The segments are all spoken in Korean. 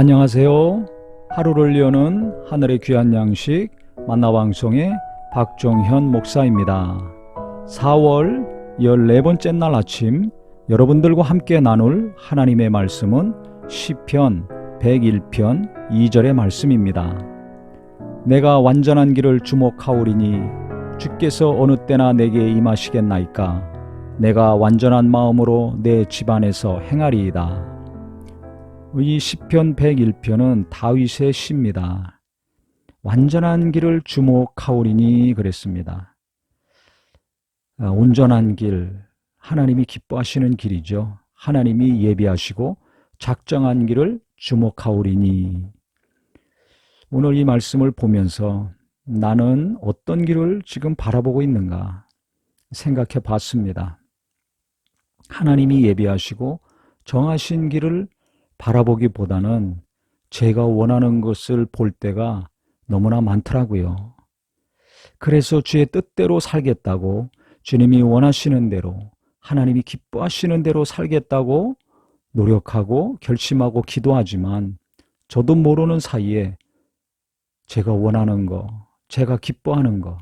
안녕하세요. 하루를 여는 하늘의 귀한 양식 만나방송의 박종현 목사입니다. 4월 14번째 날 아침 여러분들과 함께 나눌 하나님의 말씀은 시편 101편 2절의 말씀입니다. 내가 완전한 길을 주목하오리니 주께서 어느 때나 내게 임하시겠나이까 내가 완전한 마음으로 내 집안에서 행하리이다. 이 시편 101편은 다윗의 시입니다. 완전한 길을 주목하오리니 그랬습니다. 아, 온전한 길, 하나님이 기뻐하시는 길이죠. 하나님이 예비하시고 작정한 길을 주목하오리니 오늘 이 말씀을 보면서 나는 어떤 길을 지금 바라보고 있는가 생각해 봤습니다. 하나님이 예비하시고 정하신 길을 바라보기보다는 제가 원하는 것을 볼 때가 너무나 많더라고요. 그래서 주의 뜻대로 살겠다고 주님이 원하시는 대로 하나님이 기뻐하시는 대로 살겠다고 노력하고 결심하고 기도하지만 저도 모르는 사이에 제가 원하는 거, 제가 기뻐하는 거,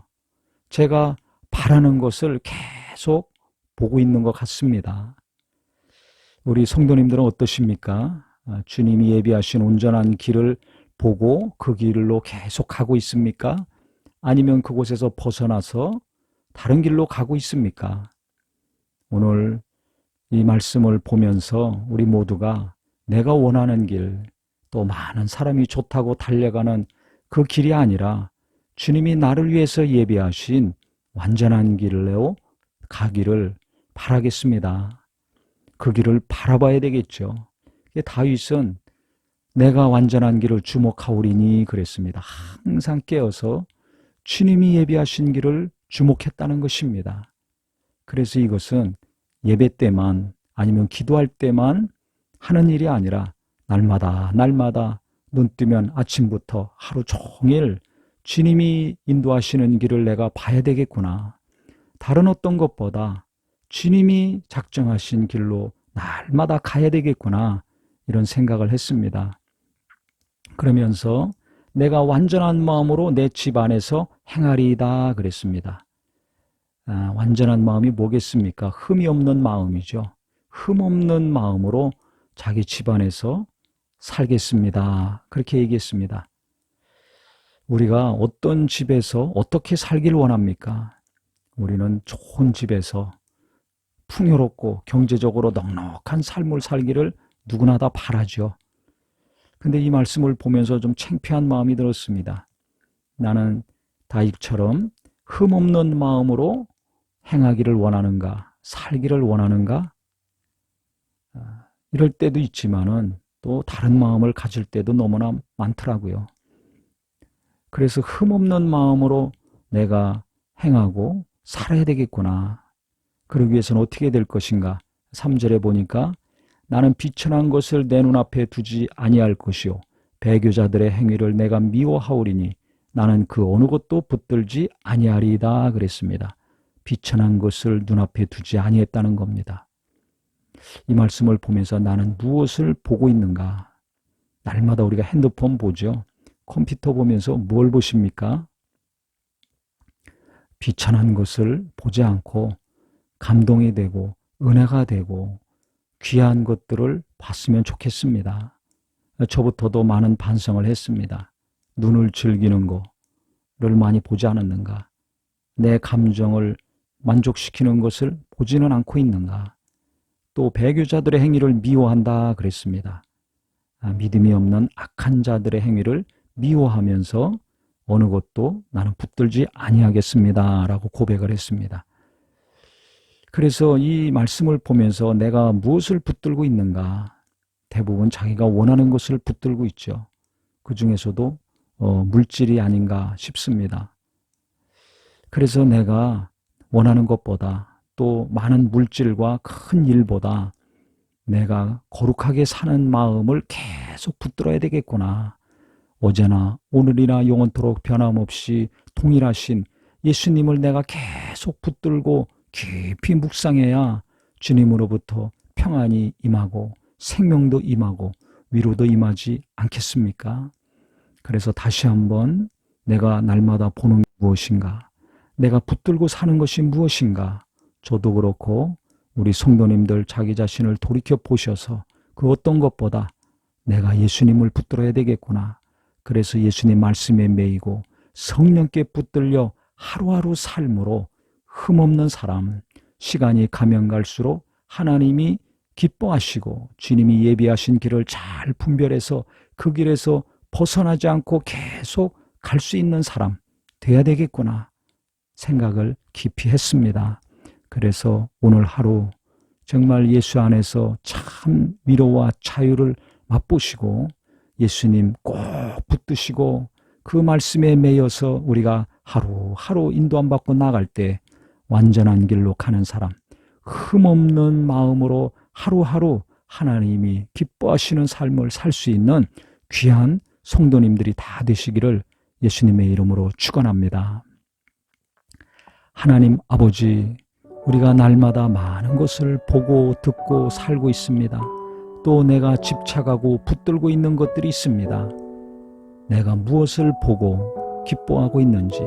제가 바라는 것을 계속 보고 있는 것 같습니다. 우리 성도님들은 어떠십니까? 아, 주님이 예비하신 온전한 길을 보고 그 길로 계속 가고 있습니까? 아니면 그곳에서 벗어나서 다른 길로 가고 있습니까? 오늘 이 말씀을 보면서 우리 모두가 내가 원하는 길, 또 많은 사람이 좋다고 달려가는 그 길이 아니라 주님이 나를 위해서 예비하신 완전한 길로 가기를 바라겠습니다. 그 길을 바라봐야 되겠죠. 다윗은 내가 완전한 길을 주목하오리니 그랬습니다. 항상 깨어서 주님이 예비하신 길을 주목했다는 것입니다. 그래서 이것은 예배 때만 아니면 기도할 때만 하는 일이 아니라 날마다 날마다 눈 뜨면 아침부터 하루 종일 주님이 인도하시는 길을 내가 봐야 되겠구나. 다른 어떤 것보다 주님이 작정하신 길로 날마다 가야 되겠구나. 이런 생각을 했습니다. 그러면서 내가 완전한 마음으로 내 집 안에서 행하리이다 그랬습니다. 아, 완전한 마음이 뭐겠습니까? 흠이 없는 마음이죠. 흠 없는 마음으로 자기 집 안에서 살겠습니다. 그렇게 얘기했습니다. 우리가 어떤 집에서 어떻게 살길 원합니까? 우리는 좋은 집에서 풍요롭고 경제적으로 넉넉한 삶을 살기를 누구나 다 바라죠. 근데 이 말씀을 보면서 좀 창피한 마음이 들었습니다. 나는 다윗처럼 흠없는 마음으로 행하기를 원하는가, 살기를 원하는가? 아, 이럴 때도 있지만은 또 다른 마음을 가질 때도 너무나 많더라고요. 그래서 흠없는 마음으로 내가 행하고 살아야 되겠구나. 그러기 위해서는 어떻게 될 것인가? 3절에 보니까 나는 비천한 것을 내 눈앞에 두지 아니할 것이요 배교자들의 행위를 내가 미워하오리니 나는 그 어느 것도 붙들지 아니하리이다 그랬습니다. 비천한 것을 눈앞에 두지 아니했다는 겁니다. 이 말씀을 보면서 나는 무엇을 보고 있는가? 날마다 우리가 핸드폰 보죠. 컴퓨터 보면서 뭘 보십니까? 비천한 것을 보지 않고 감동이 되고 은혜가 되고 귀한 것들을 봤으면 좋겠습니다. 저부터도 많은 반성을 했습니다. 눈을 즐기는 거를 많이 보지 않았는가? 내 감정을 만족시키는 것을 보지는 않고 있는가? 또 배교자들의 행위를 미워한다 그랬습니다. 아, 믿음이 없는 악한 자들의 행위를 미워하면서 어느 것도 나는 붙들지 아니하겠습니다라고 고백을 했습니다. 그래서 이 말씀을 보면서 내가 무엇을 붙들고 있는가? 대부분 자기가 원하는 것을 붙들고 있죠. 그 중에서도 어, 물질이 아닌가 싶습니다. 그래서 내가 원하는 것보다 또 많은 물질과 큰 일보다 내가 거룩하게 사는 마음을 계속 붙들어야 되겠구나. 어제나 오늘이나 영원토록 변함없이 동일하신 예수님을 내가 계속 붙들고 깊이 묵상해야 주님으로부터 평안이 임하고 생명도 임하고 위로도 임하지 않겠습니까? 그래서 다시 한번 내가 날마다 보는 게 무엇인가? 내가 붙들고 사는 것이 무엇인가? 저도 그렇고 우리 성도님들 자기 자신을 돌이켜 보셔서 그 어떤 것보다 내가 예수님을 붙들어야 되겠구나. 그래서 예수님 말씀에 매이고 성령께 붙들려 하루하루 삶으로 흠없는 사람, 시간이 가면 갈수록 하나님이 기뻐하시고 주님이 예비하신 길을 잘 분별해서 그 길에서 벗어나지 않고 계속 갈 수 있는 사람 돼야 되겠구나 생각을 깊이 했습니다. 그래서 오늘 하루 정말 예수 안에서 참 위로와 자유를 맛보시고 예수님 꼭 붙드시고 그 말씀에 매여서 우리가 하루하루 인도함 받고 나갈 때 완전한 길로 가는 사람, 흠없는 마음으로 하루하루 하나님이 기뻐하시는 삶을 살 수 있는 귀한 성도님들이 다 되시기를 예수님의 이름으로 축원합니다. 하나님 아버지, 우리가 날마다 많은 것을 보고 듣고 살고 있습니다. 또 내가 집착하고 붙들고 있는 것들이 있습니다. 내가 무엇을 보고 기뻐하고 있는지,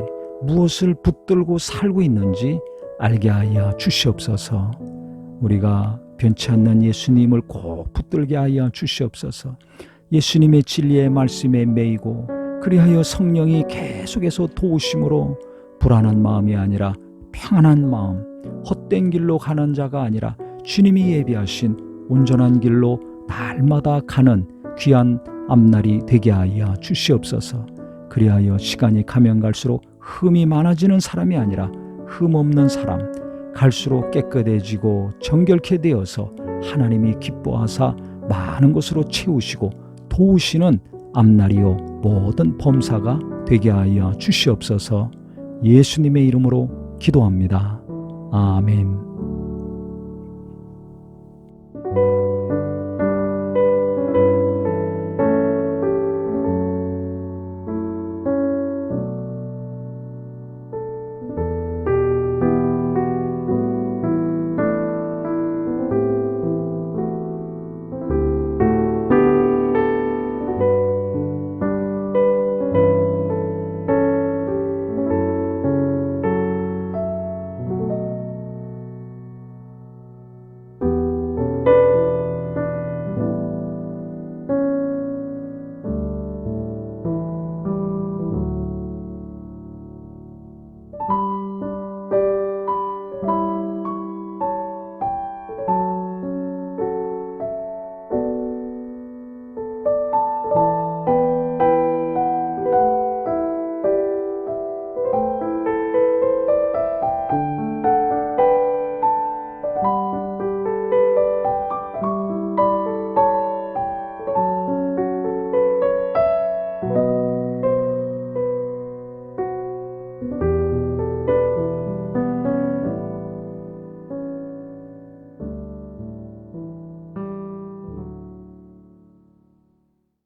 무엇을 붙들고 살고 있는지 알게 하여 주시옵소서. 우리가 변치 않는 예수님을 꼭 붙들게 하여 주시옵소서. 예수님의 진리의 말씀에 매이고 그리하여 성령이 계속해서 도우심으로 불안한 마음이 아니라 평안한 마음, 헛된 길로 가는 자가 아니라 주님이 예비하신 온전한 길로 날마다 가는 귀한 앞날이 되게 하여 주시옵소서. 그리하여 시간이 가면 갈수록 흠이 많아지는 사람이 아니라 흠 없는 사람, 갈수록 깨끗해지고 정결케 되어서 하나님이 기뻐하사 많은 것으로 채우시고 도우시는 앞날이요 모든 범사가 되게 하여 주시옵소서 예수님의 이름으로 기도합니다. 아멘.